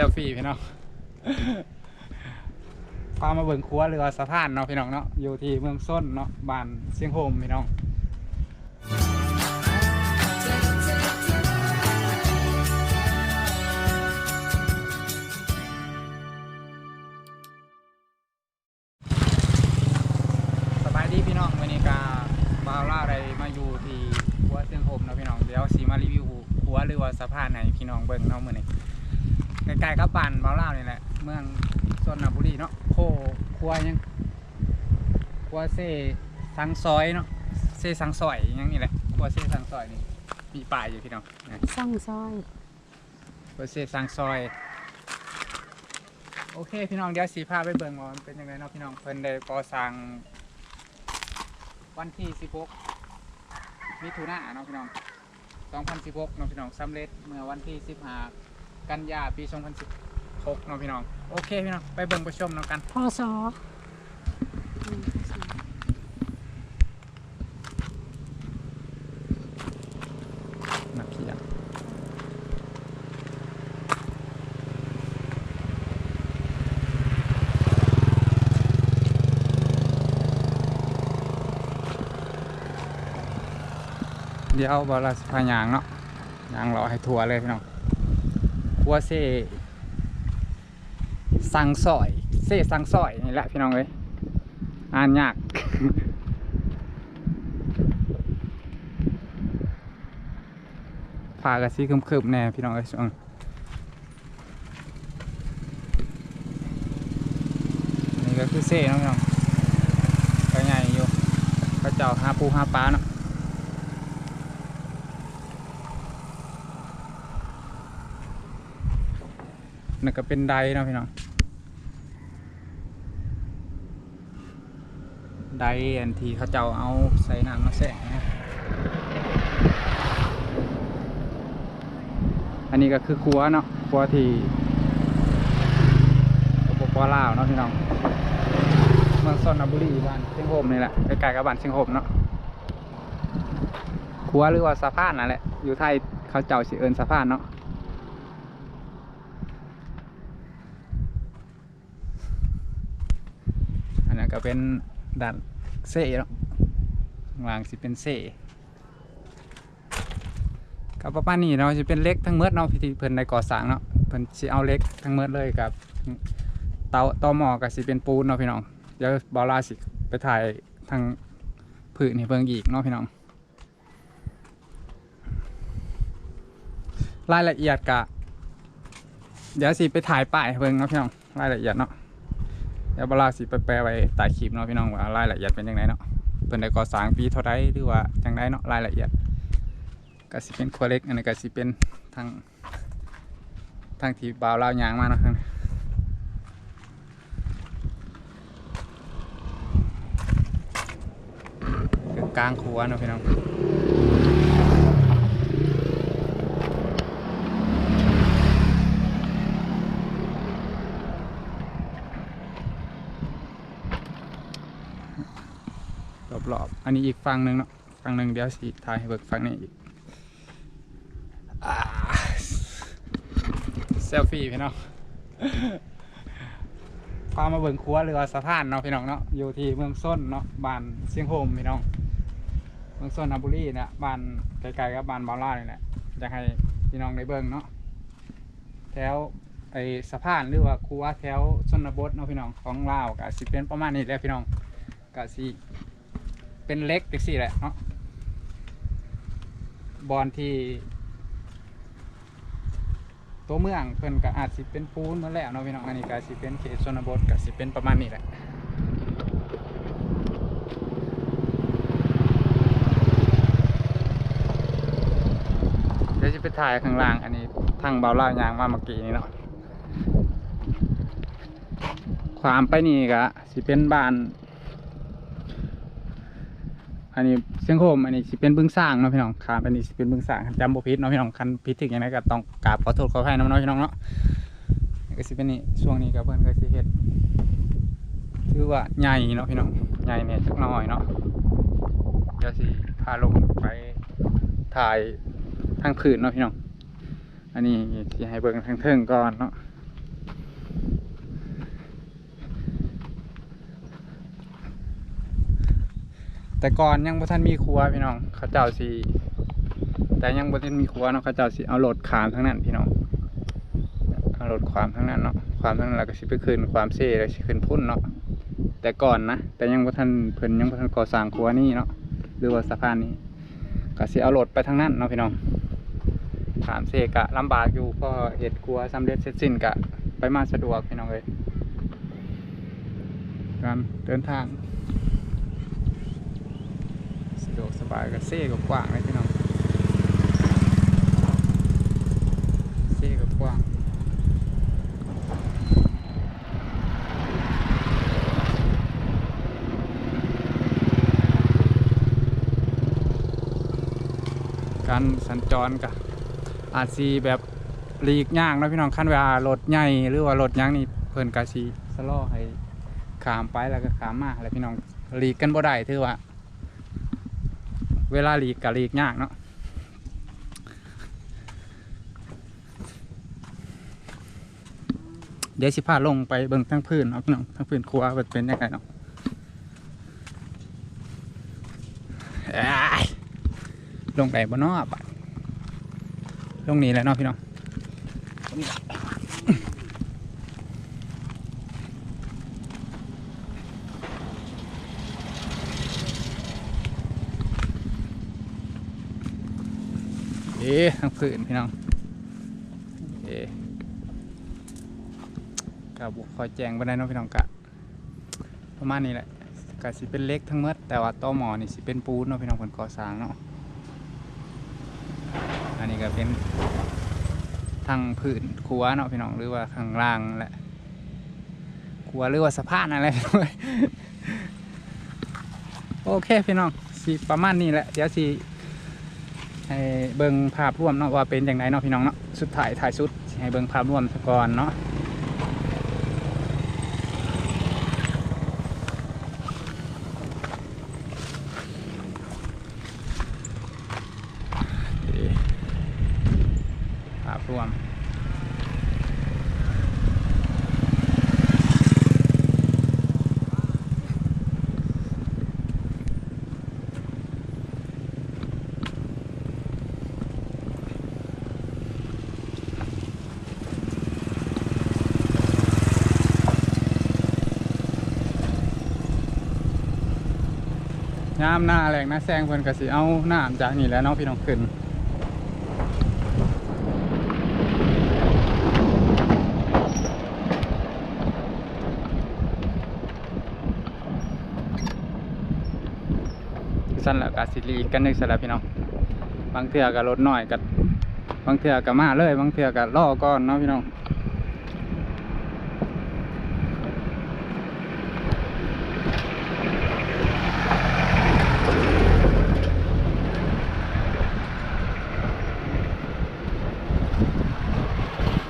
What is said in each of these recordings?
ลฟี่พี่น้องพามาเบิ่งครัวเรือสะพานเนาะพี่น้องเนาะอยู่ที่เมืองส้นเนาะบ้านเชียงโฮมพี่น้องสบายดีพี่น้องวันนี้กาบาล่าอะไรมาอยู่ที่ครัวเชียงโฮมเนาะพี่น้องเดี๋ยวสีมารีวิวครัวเรือสะพานให้พี่น้องเบิ่งเนาะมือนี้ ใกล้ๆกับบ้านบาวล่านี่แหละ เมืองส้นบุรีเนาะโคครัวยังครัวเซสังซอยเนาะเซสังซอยอยังนี่แหละครัวเซสังซอยนี่มีป้ายอยู่พี่น้องนะซ่องซอยครัวเซสังซอย โอเคพี่น้องเดี๋ยวสีพาไปเบิ่งว่ามันเป็นยังไงเนาะพี่น้องเพิ่นได้ก่อสร้าง วันที่16มิถุนายนเนาะพี่น้อง2016เนาะพี่น้องสำเร็จเมื่อวันที่15 กันยาปี 2016เนาะพี่น้อง โอเคพี่น้อง ไปเบิ่งไปชมเนาะกันพอสออืมนักเขียนเดี๋ยวบอลาสพายางเนาะยางรอให้ทัวเลยพี่น้อง คัวเซสังซอยเซสังซอยนี่แหละพี่น้องเอ้ยอ่านยากฟ้ากระซีคึมๆแน่พี่น้องเอ้ยช่วงนี่ก็คือเซ่พี่น้องก็ใหญ่อยู่ก็เจ้าห้าปูห้าปลาเนาะ นี่ก็เป็นไดเนาะพี่น้องไดอันที่เขาเจ้าเอาใส่น้ำมาแสงนะอันนี้ก็คือครัวเนาะครัวที่ปปลาวเนาะพี่น้องเมืองซนบุรีบ้านเชียงโฮมนี่แหละใกล้ๆกับบ้านเชียงโฮมเนาะครัวหรือว่าสะพานนั่นแหละอยู่ไทยเขาเจ้าสิเอินสะพานเนาะอันนั้น ก็เป็นด้านเซ่เนาะข้างล่างสิเป็นเซ่กับประมาณนี้เนาะจะเป็นเล็กทั้งเมดเนาะที่เพิ่นได้ก่อสร้างเนาะเพิ่นสิเอาเล็กทั้งเมดเลยกับเตาตอหมอก็สิเป็นปูนเนาะพี่น้องเดี๋ยวบอลาสิไปถ่ายทางพื้นให้เบิ่งอีกเนาะพี่น้องรายละเอียดกะเดี๋ยวสิไปถ่ายป้ายเบิ่งเนาะพี่น้องรายละเอียดเนาะ เดี๋ยวบลาสิไปแปลไว้ใต้คลิปเนาะพี่น้องว่ารายละเอียดเป็นยังไงเนาะเพิ่นได้ก่อสร้างปีเท่าใดหรือว่าจังไดเนาะรายละเอียดก็สิเป็นครัวเล็กอันนี้ก็สิเป็นทางทางที่บ่าวลาวยางมาเนาะครับกลางครัวเนาะพี่น้องร อันนี้อีกฝั่งหนึ่งเนาะฝั่งหนึ่งเดี๋ยวสิถ่ายให้เบิกฝั่งนี้อีกเซลฟี่พี่น้องพามาเบิ่งครัวเรือสะพานเนาะพี่น้องเนาะอยู่ที่เมืองส้นเนาะบ้านเชียงโฮมพี่น้องเมืองส้นนบุรีเนี่ยบ้านไกลๆกับบ้านบาล่านี่แหละอยากให้พี่น้องได้เบิ่งเนาะแถวไอ้สะพานหรือว่าครัวแถวชนบทเนาะพี่น้องของลาวก็สิเป็นประมาณนี้แหละพี่น้องก็สิ เป็นเล็กจังซี่แหละเนาะบอลที่ ตัวเมืองเพิ่นก็อาจสิเป็นปูนมาแล้วเนาะพี่น้องอันนี้ก็สิเป็นเขตชนบทก็สิเป็นประมาณนี้แหละเดี๋ยวจะไปถ่ายข้างล่าง อันนี้ทางเบาเล่ายางมาเมื่อกี้นี่เนาะความไปนี่ก็สิเป็นบ้าน อันนี้เสียงโฮมอันนี้สิเป็นบึงสร้างเนาะพี่น้องขามอันนี้สิเป็นบึงสร้างจำบ่ผิดเนาะพี่น้องคันผิดถึงยังไงก็ต้องกราบขอโทษขออภัยนำเนาะพี่น้องเนาะก็สิเป็นนี่ช่วงนี้ก็เพิ่นก็สิเฮ็ดถือว่าใหญ่เนาะพี่น้องใหญ่เนี่ยจักหน่อยเนาะเดี๋ยวสิพาลงไปถ่ายทางพื้นเนาะพี่น้อง อันนี้สิให้เบิ่งทางเทิงก่อนเนาะ แต่ก่อนยังบ่ทันมีครัวพี่น้องเขาเจ้าสิแต่ยังบ่ทันมีครัวเนาะเขาเจ้าสิเอารถขามทั้งนั้นพี่น้องเอารถขวามทั้งนั้นเนาะขวามทั้งนั้นแล้วก็สิไปขึ้นความเซ่แล้วสิขึ้นพุ่นเนาะแต่ก่อนนะแต่ยังบ่ทันเพิ่นยังบ่ทันก่อสร้างครัวนี่เนาะหรือว่าสะพานนี้ก็สิเอารถไปทางนั้นเนาะพี่น้องขามเซ่กะลำบากอยู่เพอเฮ็ดครัวสำเร็จเสร็จสิ้นกะ ไปมาสะดวกพี่น้องเอ้ยการเดินทาง สะดวกสบายกับเซ่กับกว้างเลยพี่น้องเซ่กับกว้างการสัญจรกับอาจสีแบบหลีกย่างนะพี่น้องขั้นเวลารถใหญ่หรือว่ารถยังนี่เพิ่นกะสีสล่อให้ขามไปแล้วก็ขามมาแล้วพี่น้องหลีกกันบ่ได้ถือว่า เวลาหลีกกับหลีกยากเนาะเดี๋ยวสิพาลงไปเบิ่งทั้งพื้นเนาะพี่น้องทั้งพื้นครัวเป็นยังไงเนาะลงไปบนนอกลงนี้แหล้วเนาะพี่น้อง ทั้งพื้นพี่น้องเอ๊ะกับคอยแจงไปได้เนาะพี่น้องกะ ประมาณนี้แหละกะสิเป็นเล็กทั้งหมดแต่ว่าต่อหมอนี่สิเป็นปูนเนาะพี่น้องคนก่อสร้างเนาะอันนี้ก็เป็นทางพื้นครัวเนาะพี่น้องหรือว่าข้างล่างแหละครัวหรือว่าสะพานอะไรพี่น้องโอเคพี่น้องสิประมาณนี้แหละเดี๋ยวสิ ให้เบิ้งภาพรวมเนาะว่าเป็นอย่างไรเนาะพี่น้องเนาะสุดถ่ายถ่ายสุดให้เบิ้งภาพรวมก่อนเนาะภาพรวม ยามหน้าแรงนะแซงเพิ่อนก็สิเอาหน้ำจากนี่แล้วเนาะพี่น้องขึ้นสั้นแหละกาสิรีกันนึกสลับพี่น้องบางเทื่อกับรถน้อยกับบางเทื่อกับมาเลย บางเทื่อกับล่อก่อนเนาะพี่น้อง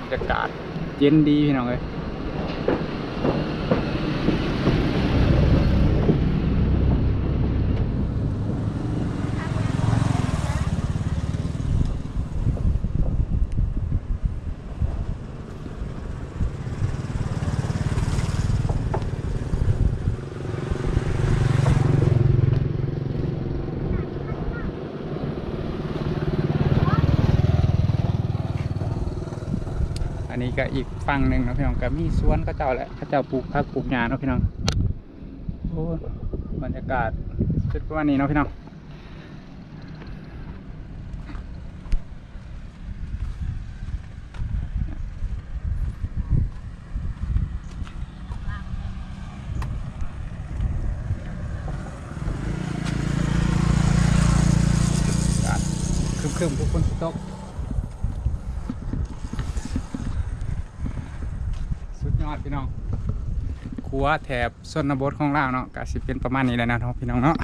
บรรยากาศเย็นดีพี่น้องเลย อันนี้ก็อีกฝั่งหนึ่งนะพี่น้องก็มีสวนเข้าเจ้าแหละเข้าเจ้าปลูกผักปลูกหญ้าเนาะพี่น้องโอ้บรรยากาศชุดประมาณนี้เนาะพี่น้องครึมๆทุกคนตก สุดยอดพี่น้อง ครัวแถบชนบทของเราเนาะก็สิเป็นประมาณนี้แหล้วนะพี่น้องเนาะ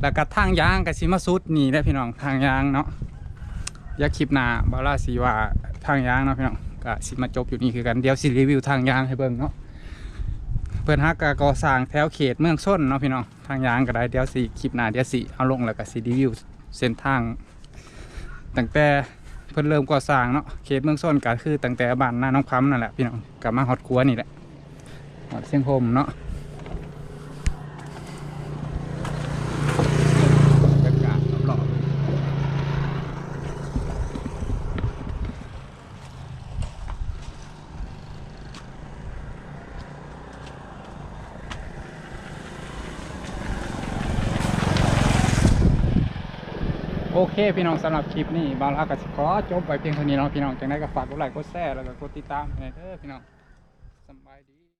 แล้วก็ทางยางก็สิมาสุดนี่แหละพี่น้องทางยางเนาะยากคลิปหน้าบาราสีว่าทางยางเนาะพี่น้องก็สิมาจบอยู่นี่คือกันเดี๋ยวสิรีวิวทางยางให้เบิ่งเนาะเพิ่นฮักกก่อสร้างแถวเขตเมืองส้นเนาะพี่น้องทางยางก็ได้เดี๋ยวสิคลิปหน้าเดี๋ยวสิเอาลงแล้วก็สิรีวิวเส้นทางตั้งแต่ เพิ่นเริ่มก่อสร้างเนาะเขตเมืองส้นก็คือตั้งแต่บ้านนาน้องคำนั่นแหละพี่น้องกลับมาฮอดครัวนี่แหละฮอดเสียงโฮมเนาะ โอ เคพี่น้องสำหรับคลิปนี้บาลาก็สิขอจบไปเพียงเท่านี้เนาะพี่น้องจังได้ก็ฝากกดไลค์กดแชร์แล้วก็กดติดตามให้เด้อพี่น้องสบายดี